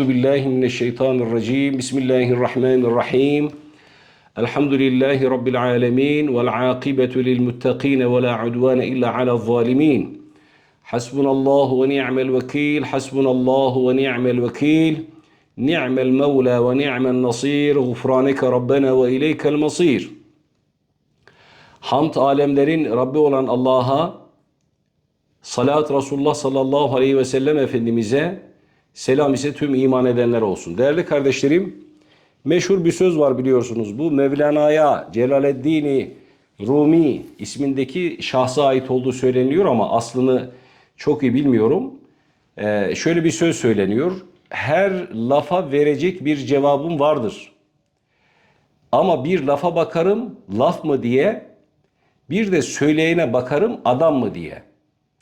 أعوذ بالله من الشيطان الرجيم. بسم الله الرحمن الرحيم. الحمد لله رب العالمين والعاقبة للمتقين ولا عدوان إلا على الظالمين. حسبنا الله ونعم الوكيل. حسبنا الله ونعم الوكيل. نعم المولى ونعم النصير. غفرانك ربنا وإليك المصير. Hamd alemlerin Rabbi olan Allah'a Salat Resulullah sallallahu aleyhi ve sellem Efendimiz'e selam ise tüm iman edenler olsun. Değerli kardeşlerim, meşhur bir söz var biliyorsunuz. Bu Mevlana'ya Celaleddin Rumi ismindeki şahsa ait olduğu söyleniyor ama aslını çok iyi bilmiyorum. Ee, şöyle bir söz söyleniyor. Her lafa verecek bir cevabım vardır. Ama bir lafa bakarım laf mı diye, bir de söyleyene bakarım adam mı diye.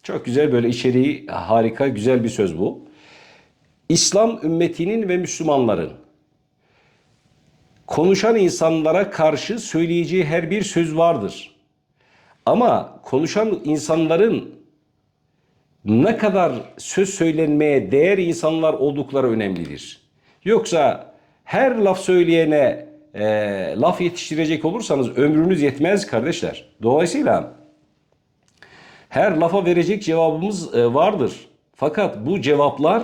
Çok güzel böyle içeriği harika güzel bir söz bu. İslam ümmetinin ve Müslümanların konuşan insanlara karşı söyleyeceği her bir söz vardır. Ama konuşan insanların ne kadar söz söylenmeye değer insanlar oldukları önemlidir. Yoksa her laf söyleyene e, laf yetiştirecek olursanız ömrünüz yetmez kardeşler. Dolayısıyla her lafa verecek cevabımız e, vardır. Fakat bu cevaplar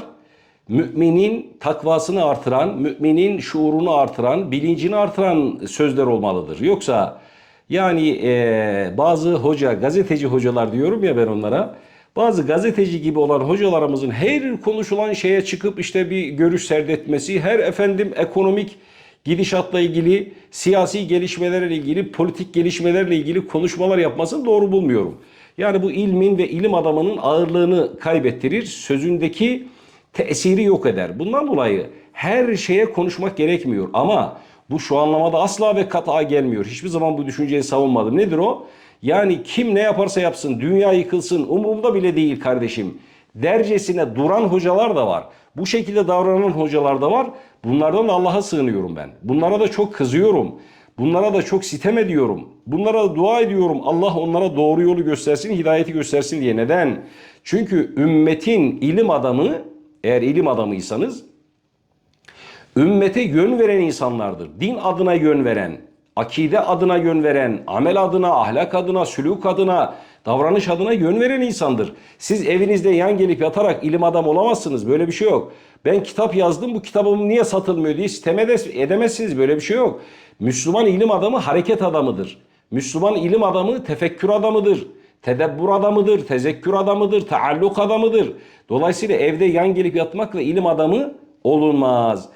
müminin takvasını artıran, müminin şuurunu artıran, bilincini artıran sözler olmalıdır. Yoksa yani e, bazı hoca, gazeteci hocalar diyorum ya ben onlara. Bazı gazeteci gibi olan hocalarımızın her konuşulan şeye çıkıp işte bir görüş serdetmesi, her efendim ekonomik gidişatla ilgili, siyasi gelişmelerle ilgili, politik gelişmelerle ilgili konuşmalar yapmasını doğru bulmuyorum. Yani bu ilmin ve ilim adamının ağırlığını kaybettirir. Sözündeki tesiri yok eder. Bundan dolayı her şeye konuşmak gerekmiyor. Ama bu şu anlamada asla ve kata gelmiyor. Hiçbir zaman bu düşünceyi savunmadım. Nedir o? Yani kim ne yaparsa yapsın, dünya yıkılsın, umurumda bile değil kardeşim. Dercesine duran hocalar da var. Bu şekilde davranan hocalar da var. Bunlardan da Allah'a sığınıyorum ben. Bunlara da çok kızıyorum. Bunlara da çok sitem ediyorum. Bunlara da dua ediyorum. Allah onlara doğru yolu göstersin, hidayeti göstersin diye. Neden? Çünkü ümmetin ilim adamı, eğer ilim adamıysanız, ümmete yön veren insanlardır. Din adına yön veren, akide adına yön veren, amel adına, ahlak adına, sülük adına, davranış adına yön veren insandır. Siz evinizde yan gelip yatarak ilim adam olamazsınız. Böyle bir şey yok. Ben kitap yazdım bu kitabım niye satılmıyor diye sitem edemezsiniz. Böyle bir şey yok. Müslüman ilim adamı hareket adamıdır. Müslüman ilim adamı tefekkür adamıdır. Tedebbür adamıdır, tezekkür adamıdır, taalluk adamıdır. Dolayısıyla evde yan gelip yatmakla ilim adamı olunmaz.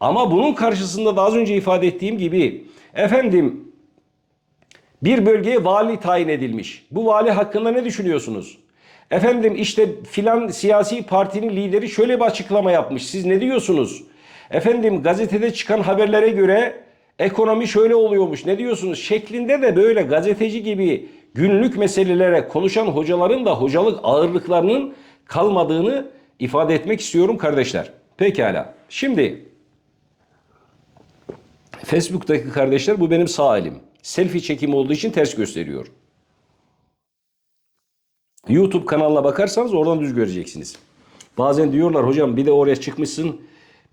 Ama bunun karşısında da az önce ifade ettiğim gibi efendim bir bölgeye vali tayin edilmiş. Bu vali hakkında ne düşünüyorsunuz? Efendim işte filan siyasi partinin lideri şöyle bir açıklama yapmış. Siz ne diyorsunuz? Efendim gazetede çıkan haberlere göre ekonomi şöyle oluyormuş. Ne diyorsunuz? Şeklinde de böyle gazeteci gibi günlük meselelere konuşan hocaların da hocalık ağırlıklarının kalmadığını ifade etmek istiyorum kardeşler. Pekala. Şimdi Facebook'taki kardeşler bu benim sağ elim. Selfie çekimi olduğu için ters gösteriyor. YouTube kanalına bakarsanız oradan düz göreceksiniz. Bazen diyorlar hocam bir de oraya çıkmışsın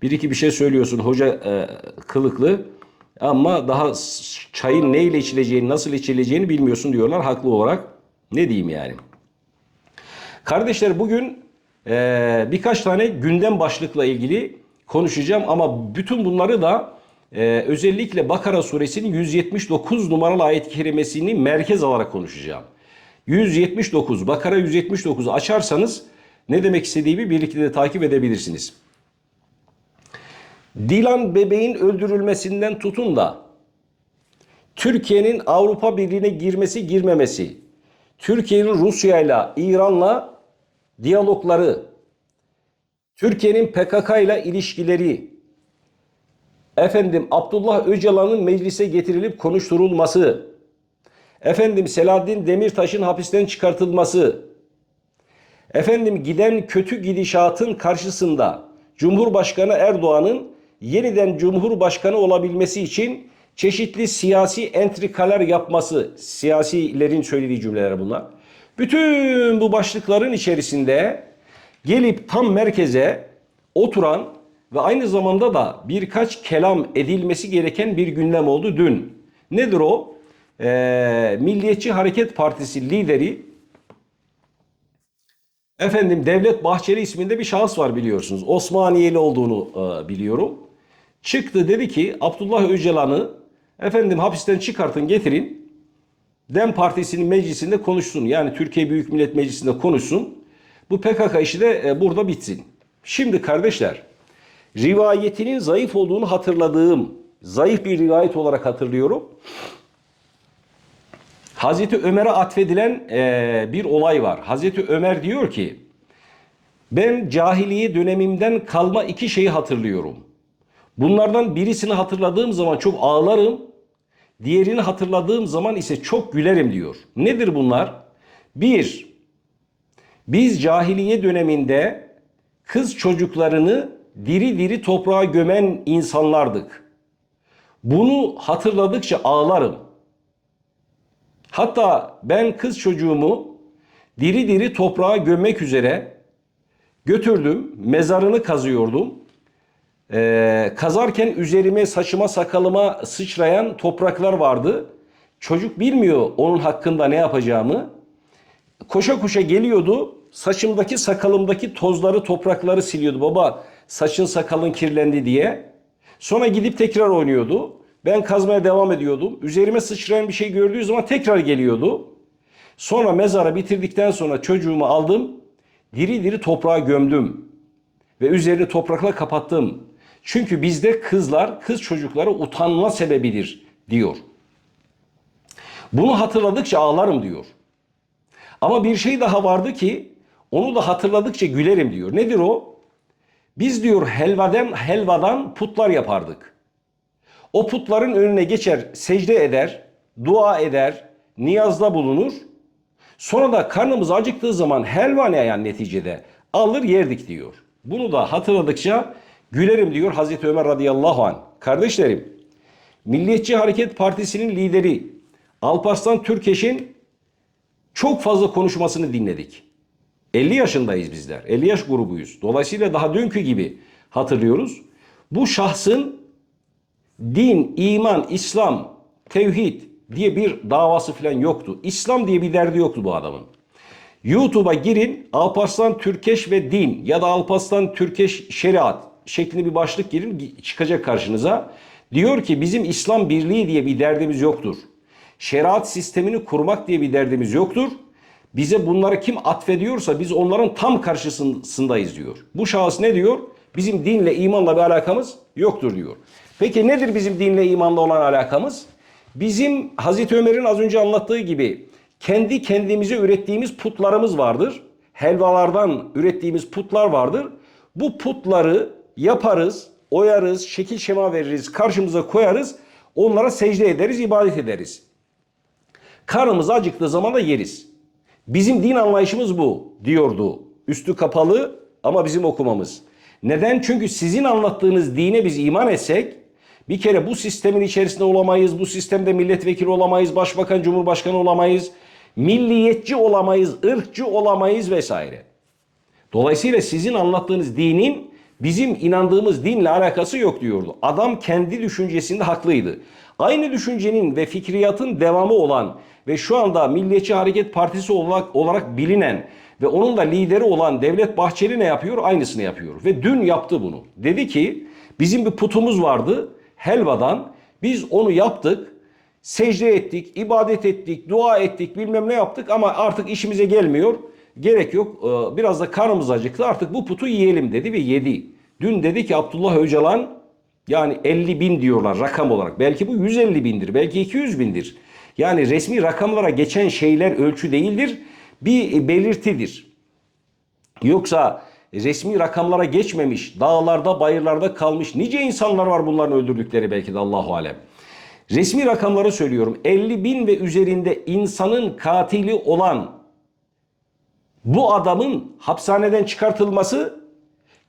bir iki bir şey söylüyorsun hoca e, kılıklı ama daha çayın neyle içileceğini nasıl içileceğini bilmiyorsun diyorlar haklı olarak. Ne diyeyim yani. Kardeşler bugün e, birkaç tane gündem başlıkla ilgili konuşacağım ama bütün bunları da e, özellikle Bakara suresinin 179 numaralı ayet kerimesini merkez alarak konuşacağım. 179 Bakara 179 açarsanız ne demek istediğimi birlikte de takip edebilirsiniz. Dilan bebeğin öldürülmesinden tutun da Türkiye'nin Avrupa Birliği'ne girmesi girmemesi, Türkiye'nin Rusya ile İran'la diyalogları, Türkiye'nin PKK ile ilişkileri, efendim Abdullah Öcalan'ın meclise getirilip konuşturulması, efendim Selahattin Demirtaş'ın hapisten çıkartılması, efendim giden kötü gidişatın karşısında Cumhurbaşkanı Erdoğan'ın yeniden Cumhurbaşkanı olabilmesi için çeşitli siyasi entrikalar yapması, siyasilerin söylediği cümleler bunlar. Bütün bu başlıkların içerisinde gelip tam merkeze oturan ve aynı zamanda da birkaç kelam edilmesi gereken bir gündem oldu dün. Nedir o? Ee, Milliyetçi Hareket Partisi lideri efendim Devlet Bahçeli isminde bir şahıs var biliyorsunuz. Osmaniyeli olduğunu e, biliyorum. Çıktı dedi ki Abdullah Öcalan'ı efendim hapisten çıkartın getirin. Dem Partisi'nin meclisinde konuşsun. Yani Türkiye Büyük Millet Meclisi'nde konuşsun. Bu PKK işi de e, burada bitsin. Şimdi kardeşler rivayetinin zayıf olduğunu hatırladığım zayıf bir rivayet olarak hatırlıyorum. Hazreti Ömer'e atfedilen e, bir olay var. Hazreti Ömer diyor ki ben cahiliye dönemimden kalma iki şeyi hatırlıyorum. Bunlardan birisini hatırladığım zaman çok ağlarım. Diğerini hatırladığım zaman ise çok gülerim diyor. Nedir bunlar? Bir, biz cahiliye döneminde kız çocuklarını diri diri toprağa gömen insanlardık. Bunu hatırladıkça ağlarım. Hatta ben kız çocuğumu diri diri toprağa gömmek üzere götürdüm. Mezarını kazıyordum. Ee, kazarken üzerime, saçıma, sakalıma sıçrayan topraklar vardı. Çocuk bilmiyor onun hakkında ne yapacağımı. Koşa koşa geliyordu. Saçımdaki, sakalımdaki tozları, toprakları siliyordu. Baba saçın sakalın kirlendi diye. Sonra gidip tekrar oynuyordu. Ben kazmaya devam ediyordum. Üzerime sıçrayan bir şey gördüğü zaman tekrar geliyordu. Sonra mezara bitirdikten sonra çocuğumu aldım. Diri diri toprağa gömdüm. Ve üzerini toprakla kapattım. Çünkü bizde kızlar, kız çocukları utanma sebebidir diyor. Bunu hatırladıkça ağlarım diyor. Ama bir şey daha vardı ki onu da hatırladıkça gülerim diyor. Nedir o? Biz diyor helvadan helvadan putlar yapardık. O putların önüne geçer, secde eder, dua eder, niyazda bulunur. Sonra da karnımız acıktığı zaman helva yani neticede alır yerdik diyor. Bunu da hatırladıkça gülerim diyor Hazreti Ömer radıyallahu an. Kardeşlerim, Milliyetçi Hareket Partisi'nin lideri Alparslan Türkeş'in çok fazla konuşmasını dinledik. 50 yaşındayız bizler. 50 yaş grubuyuz. Dolayısıyla daha dünkü gibi hatırlıyoruz. Bu şahsın din, iman, İslam, tevhid diye bir davası falan yoktu. İslam diye bir derdi yoktu bu adamın. YouTube'a girin Alparslan Türkeş ve Din ya da Alparslan Türkeş Şeriat şeklinde bir başlık girin çıkacak karşınıza. Diyor ki bizim İslam birliği diye bir derdimiz yoktur. Şeriat sistemini kurmak diye bir derdimiz yoktur. Bize bunları kim atfediyorsa biz onların tam karşısındayız diyor. Bu şahıs ne diyor? Bizim dinle, imanla bir alakamız yoktur diyor. Peki nedir bizim dinle, imanla olan alakamız? Bizim Hazreti Ömer'in az önce anlattığı gibi kendi kendimize ürettiğimiz putlarımız vardır. Helvalardan ürettiğimiz putlar vardır. Bu putları yaparız, oyarız, şekil şema veririz, karşımıza koyarız. Onlara secde ederiz, ibadet ederiz. Karnımız acıktığı zaman da yeriz. Bizim din anlayışımız bu diyordu. Üstü kapalı ama bizim okumamız. Neden? Çünkü sizin anlattığınız dine biz iman etsek bir kere bu sistemin içerisinde olamayız. Bu sistemde milletvekili olamayız, başbakan, cumhurbaşkanı olamayız. Milliyetçi olamayız, ırkçı olamayız vesaire. Dolayısıyla sizin anlattığınız dinin bizim inandığımız dinle alakası yok diyordu. Adam kendi düşüncesinde haklıydı. Aynı düşüncenin ve fikriyatın devamı olan ve şu anda Milliyetçi Hareket Partisi olarak, olarak bilinen ve onun da lideri olan Devlet Bahçeli ne yapıyor? Aynısını yapıyor. Ve dün yaptı bunu. Dedi ki bizim bir putumuz vardı helvadan. Biz onu yaptık. Secde ettik, ibadet ettik, dua ettik, bilmem ne yaptık ama artık işimize gelmiyor. Gerek yok. Ee, Biraz da karnımız acıktı. Artık bu putu yiyelim dedi ve yedi. Dün dedi ki Abdullah Öcalan yani 50 bin diyorlar rakam olarak. Belki bu 150 bindir. Belki 200 bindir. Yani resmi rakamlara geçen şeyler ölçü değildir. Bir belirtidir. Yoksa resmi rakamlara geçmemiş, dağlarda, bayırlarda kalmış nice insanlar var bunların öldürdükleri belki de Allahu alem. Resmi rakamları söylüyorum. 50 bin ve üzerinde insanın katili olan bu adamın hapishaneden çıkartılması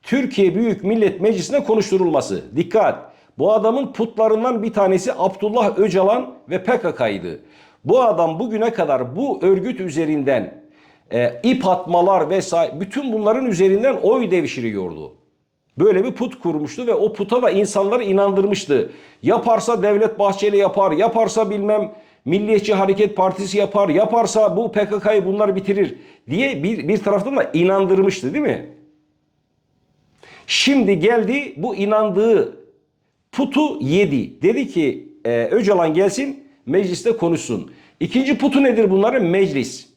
Türkiye Büyük Millet Meclisi'ne konuşturulması. Dikkat! Bu adamın putlarından bir tanesi Abdullah Öcalan ve PKK'ydı. Bu adam bugüne kadar bu örgüt üzerinden e, ip atmalar vesaire bütün bunların üzerinden oy devşiriyordu. böyle bir put kurmuştu ve o puta da insanları inandırmıştı. Yaparsa Devlet Bahçeli yapar, yaparsa bilmem Milliyetçi Hareket Partisi yapar, yaparsa bu PKK'yı bunlar bitirir diye bir, bir taraftan da inandırmıştı değil mi? Şimdi geldi bu inandığı putu yedi. Dedi ki e, Öcalan gelsin mecliste konuşsun. İkinci putu nedir bunların? Meclis.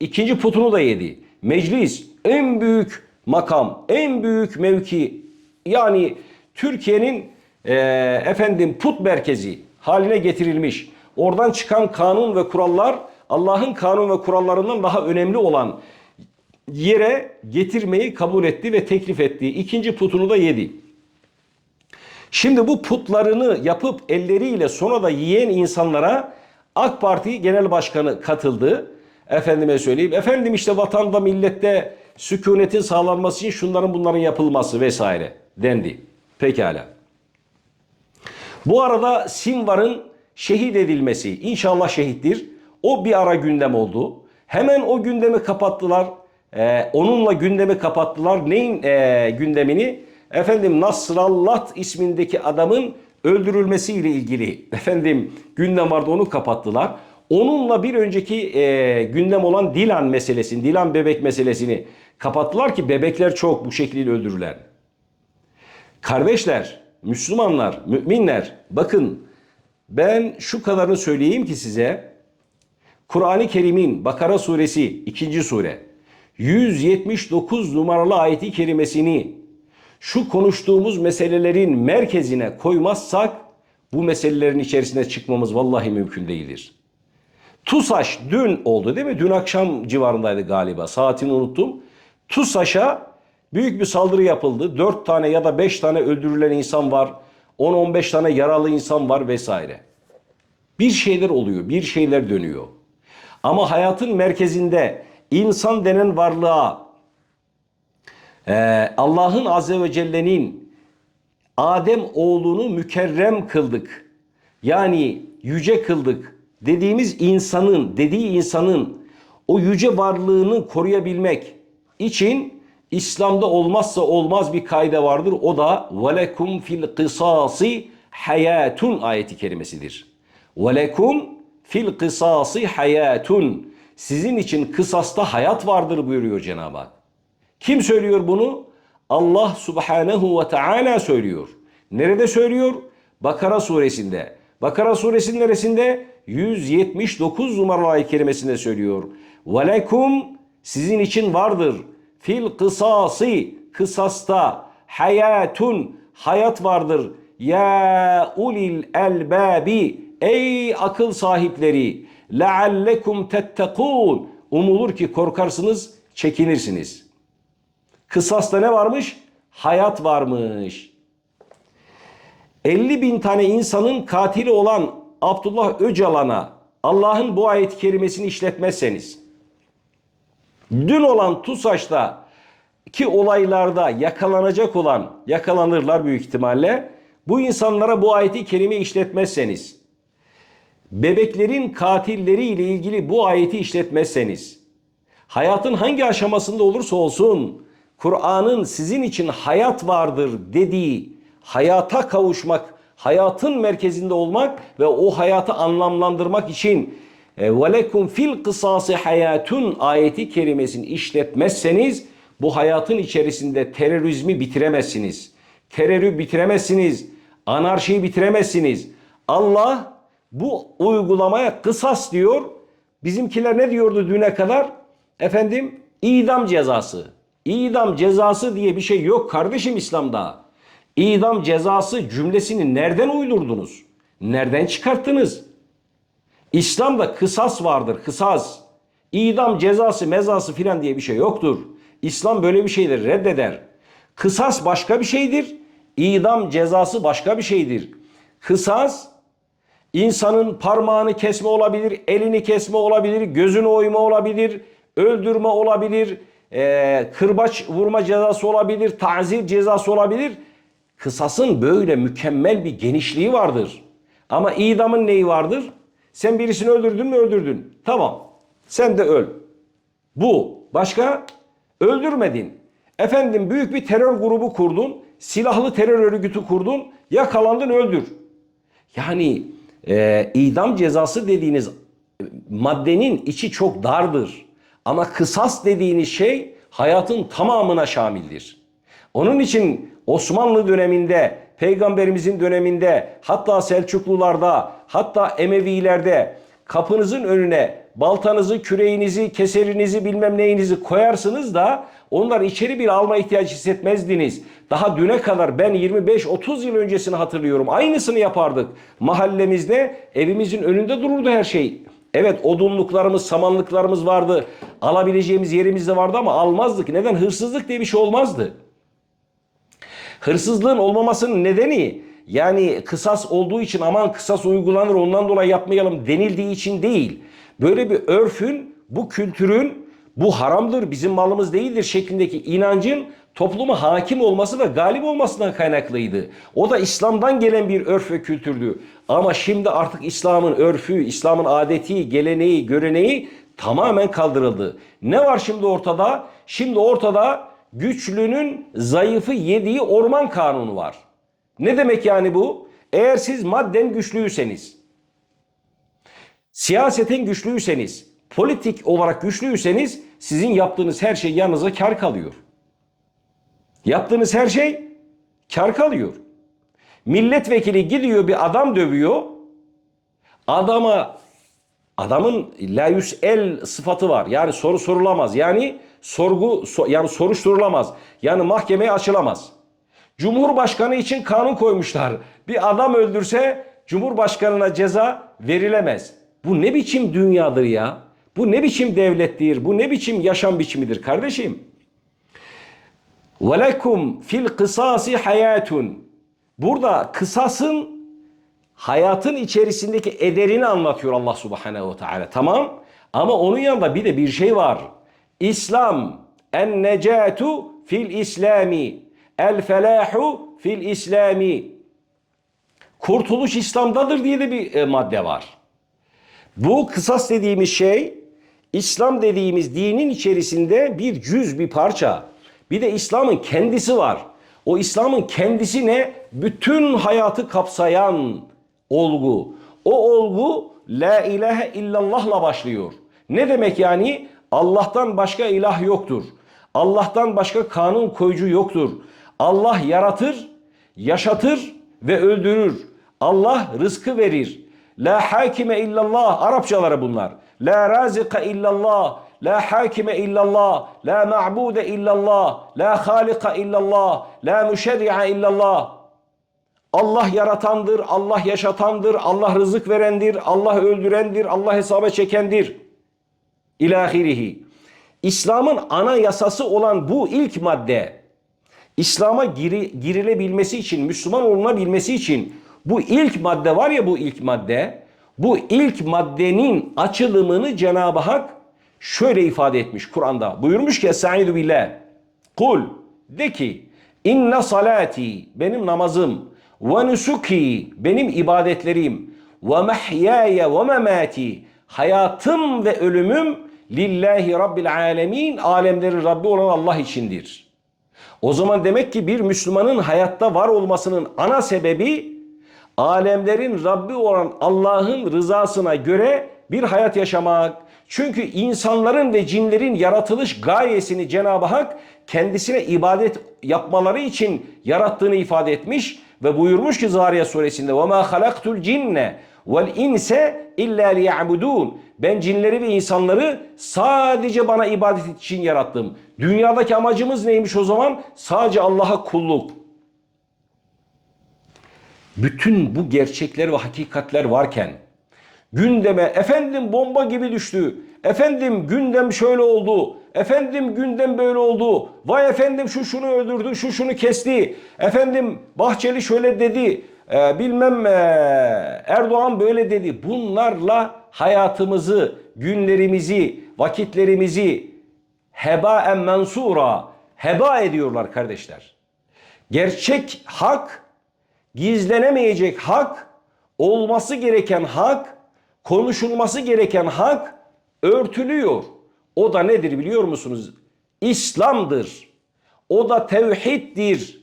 İkinci putunu da yedi. Meclis en büyük makam, en büyük mevki. Yani Türkiye'nin e, efendim put merkezi haline getirilmiş. Oradan çıkan kanun ve kurallar Allah'ın kanun ve kurallarından daha önemli olan yere getirmeyi kabul etti ve teklif etti. İkinci putunu da yedi. Şimdi bu putlarını yapıp elleriyle sonra da yiyen insanlara AK Parti Genel Başkanı katıldı. Efendime söyleyeyim. Efendim işte vatanda millette sükunetin sağlanması için şunların bunların yapılması vesaire dendi. Pekala. Bu arada Simvar'ın şehit edilmesi inşallah şehittir. O bir ara gündem oldu. Hemen o gündemi kapattılar. Ee, onunla gündemi kapattılar. Neyin e, gündemini? Efendim Nasrallah ismindeki adamın öldürülmesiyle ilgili efendim gündem vardı onu kapattılar. Onunla bir önceki e, gündem olan Dilan meselesini, Dilan bebek meselesini kapattılar ki bebekler çok bu şekilde öldürürler. Kardeşler, Müslümanlar, müminler bakın ben şu kadarını söyleyeyim ki size Kur'an-ı Kerim'in Bakara suresi 2. sure 179 numaralı ayeti kerimesini şu konuştuğumuz meselelerin merkezine koymazsak bu meselelerin içerisine çıkmamız vallahi mümkün değildir. TUSAŞ dün oldu değil mi? Dün akşam civarındaydı galiba. Saatini unuttum. TUSAŞ'a büyük bir saldırı yapıldı. 4 tane ya da 5 tane öldürülen insan var. 10-15 tane yaralı insan var vesaire. Bir şeyler oluyor, bir şeyler dönüyor. Ama hayatın merkezinde insan denen varlığa ee, Allah'ın Azze ve Celle'nin Adem oğlunu mükerrem kıldık. Yani yüce kıldık. Dediğimiz insanın, dediği insanın o yüce varlığını koruyabilmek için İslam'da olmazsa olmaz bir kaide vardır. O da velekum fil kısası hayatun ayeti kerimesidir. Velekum fil kısası hayatun. Sizin için kısasta hayat vardır buyuruyor Cenab-ı Hak. Kim söylüyor bunu? Allah subhanehu ve teala söylüyor. Nerede söylüyor? Bakara suresinde. Bakara suresinin neresinde? 179 numaralı ayet kerimesinde söylüyor. Velekum sizin için vardır. Fil kısası kısasta hayatun hayat vardır. Ya ulil elbabi ey akıl sahipleri leallekum tettekun umulur ki korkarsınız çekinirsiniz.'' Kısasta ne varmış? Hayat varmış. 50 bin tane insanın katili olan Abdullah Öcalan'a Allah'ın bu ayet-i kerimesini işletmezseniz, dün olan TUSAŞ'ta ki olaylarda yakalanacak olan, yakalanırlar büyük ihtimalle, bu insanlara bu ayeti kerime işletmezseniz, bebeklerin katilleri ile ilgili bu ayeti işletmezseniz, hayatın hangi aşamasında olursa olsun, Kur'an'ın sizin için hayat vardır dediği hayata kavuşmak, hayatın merkezinde olmak ve o hayatı anlamlandırmak için وَلَكُمْ fil kısası hayatun ayeti kerimesini işletmezseniz bu hayatın içerisinde terörizmi bitiremezsiniz. Terörü bitiremezsiniz. Anarşiyi bitiremezsiniz. Allah bu uygulamaya kısas diyor. Bizimkiler ne diyordu düne kadar? Efendim idam cezası. İdam cezası diye bir şey yok kardeşim İslam'da. İdam cezası cümlesini nereden uydurdunuz? Nereden çıkarttınız? İslam'da kısas vardır, kısas. İdam cezası, mezası filan diye bir şey yoktur. İslam böyle bir şeyleri reddeder. Kısas başka bir şeydir. İdam cezası başka bir şeydir. Kısas insanın parmağını kesme olabilir, elini kesme olabilir, gözünü oyma olabilir, öldürme olabilir, e, kırbaç vurma cezası olabilir, tazir cezası olabilir. Kısasın böyle mükemmel bir genişliği vardır. Ama idamın neyi vardır? Sen birisini öldürdün mü öldürdün. Tamam. Sen de öl. Bu. Başka? Öldürmedin. Efendim büyük bir terör grubu kurdun, silahlı terör örgütü kurdun, yakalandın öldür. Yani e, idam cezası dediğiniz maddenin içi çok dardır. Ama kısas dediğiniz şey hayatın tamamına şamildir. Onun için Osmanlı döneminde, Peygamberimizin döneminde, hatta Selçuklularda, hatta Emevilerde kapınızın önüne baltanızı, küreğinizi, keserinizi, bilmem neyinizi koyarsınız da onlar içeri bir alma ihtiyacı hissetmezdiniz. Daha düne kadar ben 25-30 yıl öncesini hatırlıyorum. Aynısını yapardık. Mahallemizde evimizin önünde dururdu her şey. Evet odunluklarımız, samanlıklarımız vardı. Alabileceğimiz yerimiz de vardı ama almazdık. Neden? Hırsızlık diye bir şey olmazdı. Hırsızlığın olmamasının nedeni yani kısas olduğu için aman kısas uygulanır ondan dolayı yapmayalım denildiği için değil. Böyle bir örfün, bu kültürün bu haramdır, bizim malımız değildir şeklindeki inancın topluma hakim olması ve galip olmasından kaynaklıydı. O da İslam'dan gelen bir örf ve kültürdü. Ama şimdi artık İslam'ın örfü, İslam'ın adeti, geleneği, göreneği tamamen kaldırıldı. Ne var şimdi ortada? Şimdi ortada güçlünün zayıfı yediği orman kanunu var. Ne demek yani bu? Eğer siz madden güçlüyseniz, siyaseten güçlüyseniz, politik olarak güçlüyseniz sizin yaptığınız her şey yanınıza kar kalıyor. Yaptığınız her şey kar kalıyor. Milletvekili gidiyor bir adam dövüyor. Adama adamın la el sıfatı var. Yani soru sorulamaz. Yani sorgu yani soruşturulamaz. Yani mahkemeye açılamaz. Cumhurbaşkanı için kanun koymuşlar. Bir adam öldürse Cumhurbaşkanına ceza verilemez. Bu ne biçim dünyadır ya? Bu ne biçim devlettir? Bu ne biçim yaşam biçimidir kardeşim? وَلَكُمْ fil kısasi hayatun. Burada kısasın hayatın içerisindeki ederini anlatıyor Allah Subhanahu ve Teala. Tamam? Ama onun yanında bir de bir şey var. İslam en necatu fil islami el felahu fil islami kurtuluş İslam'dadır diye de bir e, madde var. Bu kısas dediğimiz şey İslam dediğimiz dinin içerisinde bir cüz bir parça. Bir de İslam'ın kendisi var. O İslam'ın kendisi ne? Bütün hayatı kapsayan olgu. O olgu la ilahe illallah'la başlıyor. Ne demek yani? Allah'tan başka ilah yoktur. Allah'tan başka kanun koyucu yoktur. Allah yaratır, yaşatır ve öldürür. Allah rızkı verir. La hakime illallah. Arapçaları bunlar. La razika illallah. La hakime illallah. La ma'bude illallah. La halika illallah. La müşerri'a illallah. Allah yaratandır, Allah yaşatandır, Allah rızık verendir, Allah öldürendir, Allah hesaba çekendir. İlahirihi. İslam'ın ana yasası olan bu ilk madde İslam'a giri, girilebilmesi için, Müslüman olunabilmesi için bu ilk madde var ya bu ilk madde, bu ilk maddenin açılımını Cenab-ı Hak şöyle ifade etmiş Kur'an'da. Buyurmuş ki Estaizu billah. Kul de ki inne salati benim namazım ve nusuki benim ibadetlerim ve mehyaya ve memati hayatım ve ölümüm lillahi rabbil alemin alemlerin Rabbi olan Allah içindir. O zaman demek ki bir Müslümanın hayatta var olmasının ana sebebi alemlerin Rabbi olan Allah'ın rızasına göre bir hayat yaşamak. Çünkü insanların ve cinlerin yaratılış gayesini Cenab-ı Hak kendisine ibadet yapmaları için yarattığını ifade etmiş ve buyurmuş ki Zariye suresinde وَمَا خَلَقْتُ الْجِنَّ وَالْاِنْسَ اِلَّا لِيَعْبُدُونَ Ben cinleri ve insanları sadece bana ibadet için yarattım. Dünyadaki amacımız neymiş o zaman? Sadece Allah'a kulluk. Bütün bu gerçekler ve hakikatler varken gündeme efendim bomba gibi düştü. Efendim gündem şöyle oldu. Efendim gündem böyle oldu. Vay efendim şu şunu öldürdü, şu şunu kesti. Efendim Bahçeli şöyle dedi. Ee, bilmem e, Erdoğan böyle dedi. Bunlarla hayatımızı, günlerimizi, vakitlerimizi heba en mensura heba ediyorlar kardeşler. Gerçek hak, gizlenemeyecek hak, olması gereken hak, konuşulması gereken hak örtülüyor. O da nedir biliyor musunuz? İslam'dır. O da tevhiddir.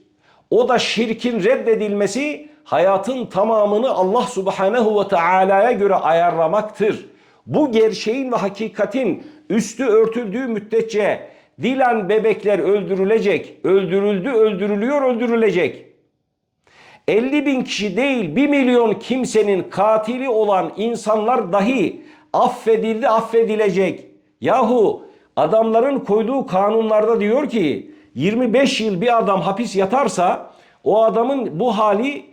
O da şirkin reddedilmesi hayatın tamamını Allah subhanehu ve teala'ya göre ayarlamaktır. Bu gerçeğin ve hakikatin üstü örtüldüğü müddetçe dilen bebekler öldürülecek, öldürüldü, öldürülüyor, öldürülecek. 50 bin kişi değil 1 milyon kimsenin katili olan insanlar dahi affedildi affedilecek. Yahu adamların koyduğu kanunlarda diyor ki 25 yıl bir adam hapis yatarsa o adamın bu hali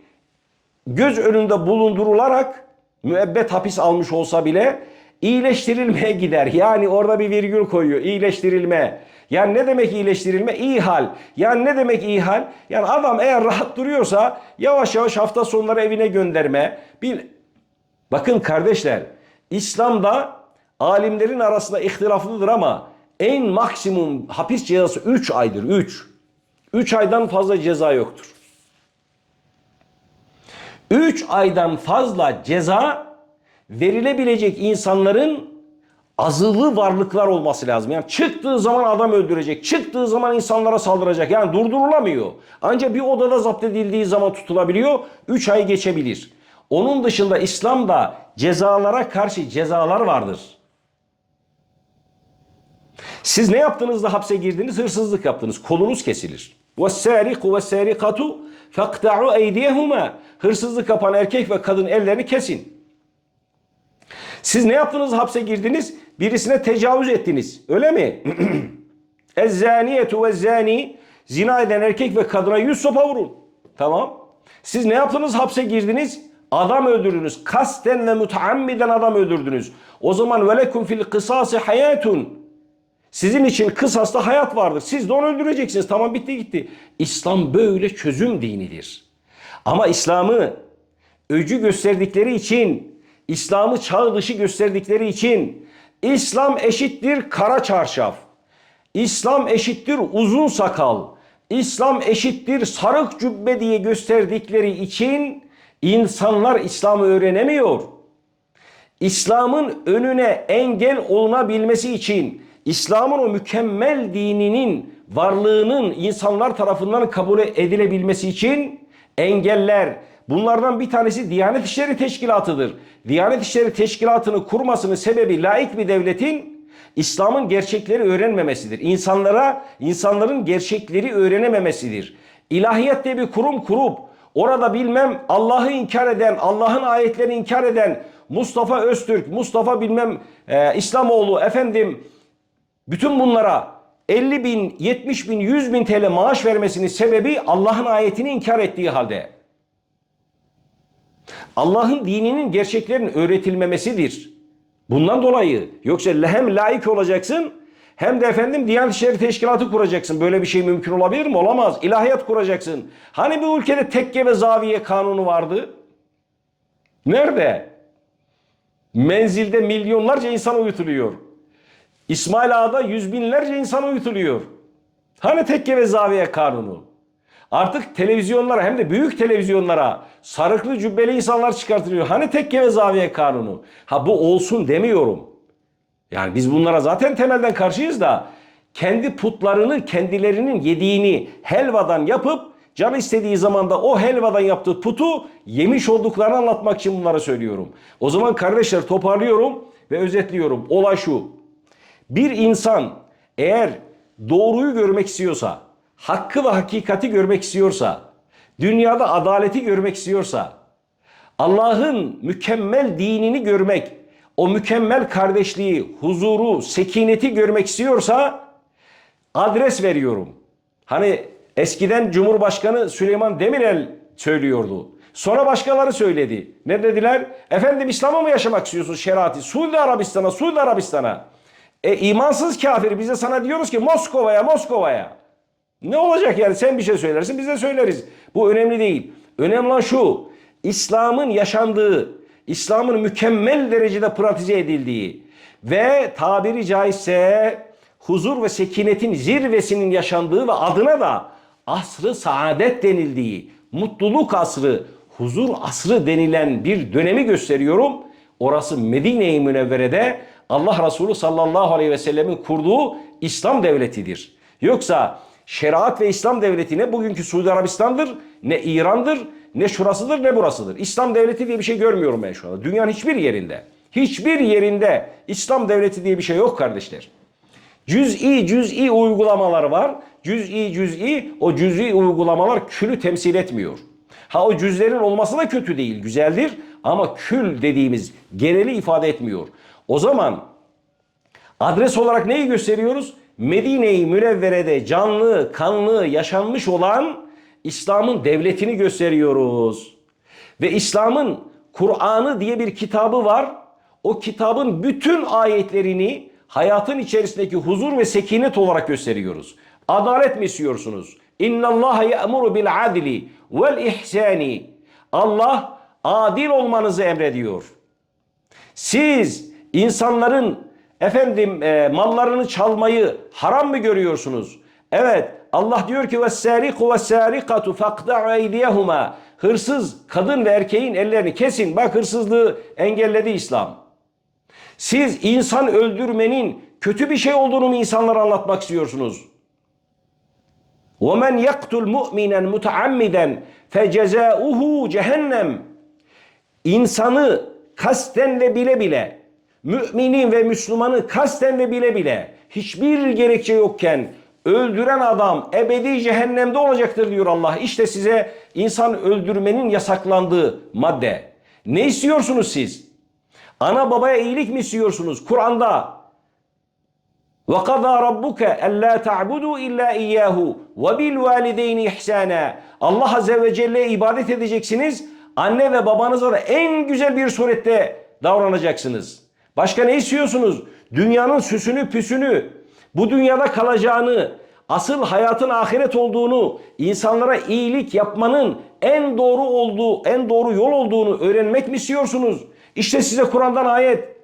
göz önünde bulundurularak müebbet hapis almış olsa bile iyileştirilmeye gider. Yani orada bir virgül koyuyor. İyileştirilme. Yani ne demek iyileştirilme? İyi hal. Yani ne demek iyi hal? Yani adam eğer rahat duruyorsa yavaş yavaş hafta sonları evine gönderme. Bir Bakın kardeşler, İslam'da alimlerin arasında ihtilaflıdır ama en maksimum hapis cezası 3 aydır. 3. 3 aydan fazla ceza yoktur. 3 aydan fazla ceza verilebilecek insanların azılı varlıklar olması lazım. Yani çıktığı zaman adam öldürecek, çıktığı zaman insanlara saldıracak. Yani durdurulamıyor. Ancak bir odada zapt edildiği zaman tutulabiliyor. 3 ay geçebilir. Onun dışında İslam'da cezalara karşı cezalar vardır. Siz ne yaptınız da hapse girdiniz? Hırsızlık yaptınız. Kolunuz kesilir. وَالسَّارِقُ وَالسَّارِقَةُ فَاقْتَعُوا اَيْدِيَهُمَا Hırsızlık yapan erkek ve kadın ellerini kesin. Siz ne yaptınız hapse girdiniz? Birisine tecavüz ettiniz. Öyle mi? Ezzaniyetu ve zani zina eden erkek ve kadına yüz sopa vurun. Tamam. Siz ne yaptınız hapse girdiniz? Adam öldürdünüz. Kasten ve mutaammiden adam öldürdünüz. O zaman velekum fil kısası hayatun. Sizin için kısasta hayat vardır. Siz de onu öldüreceksiniz. Tamam bitti gitti. İslam böyle çözüm dinidir. Ama İslam'ı öcü gösterdikleri için, İslam'ı çağ dışı gösterdikleri için İslam eşittir kara çarşaf. İslam eşittir uzun sakal. İslam eşittir sarık cübbe diye gösterdikleri için insanlar İslam'ı öğrenemiyor. İslam'ın önüne engel olunabilmesi için İslam'ın o mükemmel dininin varlığının insanlar tarafından kabul edilebilmesi için engeller bunlardan bir tanesi Diyanet İşleri Teşkilatı'dır. Diyanet İşleri Teşkilatı'nı kurmasının sebebi laik bir devletin İslam'ın gerçekleri öğrenmemesidir. İnsanlara, insanların gerçekleri öğrenememesidir. İlahiyat diye bir kurum kurup orada bilmem Allah'ı inkar eden, Allah'ın ayetlerini inkar eden Mustafa Öztürk, Mustafa bilmem e, İslamoğlu efendim bütün bunlara 50 bin, 70 bin, 100 bin TL maaş vermesinin sebebi Allah'ın ayetini inkar ettiği halde. Allah'ın dininin gerçeklerin öğretilmemesidir. Bundan dolayı yoksa hem layık olacaksın hem de efendim Diyanet İşleri Teşkilatı kuracaksın. Böyle bir şey mümkün olabilir mi? Olamaz. İlahiyat kuracaksın. Hani bir ülkede tekke ve zaviye kanunu vardı? Nerede? Menzilde milyonlarca insan uyutuluyor. İsmail Ağa'da yüz binlerce insan uyutuluyor. Hani tekke ve zaviye kanunu? Artık televizyonlara hem de büyük televizyonlara sarıklı cübbeli insanlar çıkartılıyor. Hani tekke ve zaviye kanunu? Ha bu olsun demiyorum. Yani biz bunlara zaten temelden karşıyız da kendi putlarını kendilerinin yediğini helvadan yapıp can istediği zaman da o helvadan yaptığı putu yemiş olduklarını anlatmak için bunları söylüyorum. O zaman kardeşler toparlıyorum ve özetliyorum. Olay şu. Bir insan eğer doğruyu görmek istiyorsa, hakkı ve hakikati görmek istiyorsa, dünyada adaleti görmek istiyorsa, Allah'ın mükemmel dinini görmek, o mükemmel kardeşliği, huzuru, sekineti görmek istiyorsa adres veriyorum. Hani eskiden Cumhurbaşkanı Süleyman Demirel söylüyordu. Sonra başkaları söyledi. Ne dediler? Efendim İslam'ı mı yaşamak istiyorsun şeriatı? Suudi Arabistan'a, Suudi Arabistan'a. E imansız kafir bize sana diyoruz ki Moskova'ya, Moskova'ya. Ne olacak yani sen bir şey söylersin biz de söyleriz. Bu önemli değil. Önemli olan şu. İslam'ın yaşandığı, İslam'ın mükemmel derecede pratize edildiği ve tabiri caizse huzur ve sekinetin zirvesinin yaşandığı ve adına da asrı saadet denildiği, mutluluk asrı, huzur asrı denilen bir dönemi gösteriyorum. Orası Medine-i Münevvere'de Allah Resulü sallallahu aleyhi ve sellemin kurduğu İslam devletidir. Yoksa Şeriat ve İslam devleti ne bugünkü Suudi Arabistan'dır, ne İran'dır, ne şurasıdır, ne burasıdır. İslam devleti diye bir şey görmüyorum ben şu anda. Dünyanın hiçbir yerinde. Hiçbir yerinde İslam devleti diye bir şey yok kardeşler. Cüz'i cüz'i uygulamalar var. Cüz'i cüz'i o cüz'i uygulamalar külü temsil etmiyor. Ha o cüzlerin olması da kötü değil, güzeldir ama kül dediğimiz geneli ifade etmiyor. O zaman adres olarak neyi gösteriyoruz? Medine-i Münevvere'de canlı, kanlı, yaşanmış olan İslam'ın devletini gösteriyoruz. Ve İslam'ın Kur'an'ı diye bir kitabı var. O kitabın bütün ayetlerini hayatın içerisindeki huzur ve sekinet olarak gösteriyoruz. Adalet mi istiyorsunuz? İnna Allah ya'muru bil adli vel ihsani. Allah adil olmanızı emrediyor. Siz insanların efendim e, mallarını çalmayı haram mı görüyorsunuz? Evet Allah diyor ki وَالسَّارِقُ وَالسَّارِقَةُ فَقْدَعُ اَيْدِيَهُمَا Hırsız kadın ve erkeğin ellerini kesin. Bak hırsızlığı engelledi İslam. Siz insan öldürmenin kötü bir şey olduğunu mu insanlara anlatmak istiyorsunuz? وَمَنْ يَقْتُلْ مُؤْمِنًا مُتَعَمِّدًا فَجَزَاؤُهُ cehennem. İnsanı kasten ve bile bile, müminin ve Müslümanı kasten ve bile bile, hiçbir gerekçe yokken öldüren adam ebedi cehennemde olacaktır diyor Allah. İşte size insan öldürmenin yasaklandığı madde. Ne istiyorsunuz siz? Ana babaya iyilik mi istiyorsunuz? Kur'an'da وَقَضَى رَبُّكَ أَلَّا تَعْبُدُوا إِلَّا إِيَّاهُ وَبِالْوَالِدَيْنِ إِحْسَانًا Allah Azze ve Celle'ye ibadet edeceksiniz. Anne ve babanıza da en güzel bir surette davranacaksınız. Başka ne istiyorsunuz? Dünyanın süsünü püsünü, bu dünyada kalacağını, asıl hayatın ahiret olduğunu, insanlara iyilik yapmanın en doğru olduğu, en doğru yol olduğunu öğrenmek mi istiyorsunuz? İşte size Kur'an'dan ayet.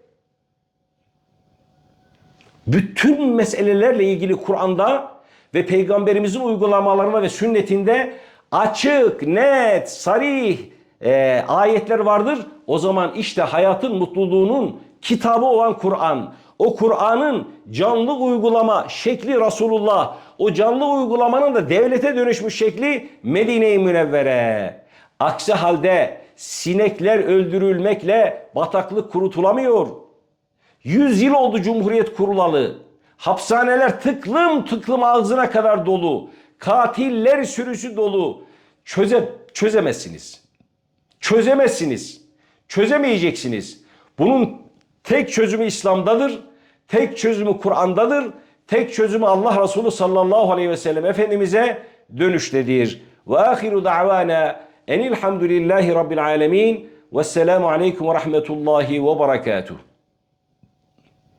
Bütün meselelerle ilgili Kur'an'da ve peygamberimizin uygulamalarında ve sünnetinde açık, net, sarih e, ayetler vardır. O zaman işte hayatın mutluluğunun kitabı olan Kur'an, o Kur'an'ın canlı uygulama şekli Resulullah, o canlı uygulamanın da devlete dönüşmüş şekli Medine-i Münevvere. Aksi halde sinekler öldürülmekle bataklık kurutulamıyor. 100 yıl oldu Cumhuriyet kurulalı. Hapishaneler tıklım tıklım ağzına kadar dolu. Katiller sürüsü dolu. Çöze, çözemezsiniz. Çözemezsiniz. Çözemeyeceksiniz. Bunun tek çözümü İslam'dadır. Tek çözümü Kur'an'dadır. Tek çözümü Allah Resulü sallallahu aleyhi ve sellem Efendimiz'e dönüştedir. Ve ahiru da'vana enilhamdülillahi rabbil alemin. Vesselamu aleyküm ve rahmetullahi ve berekatuhu.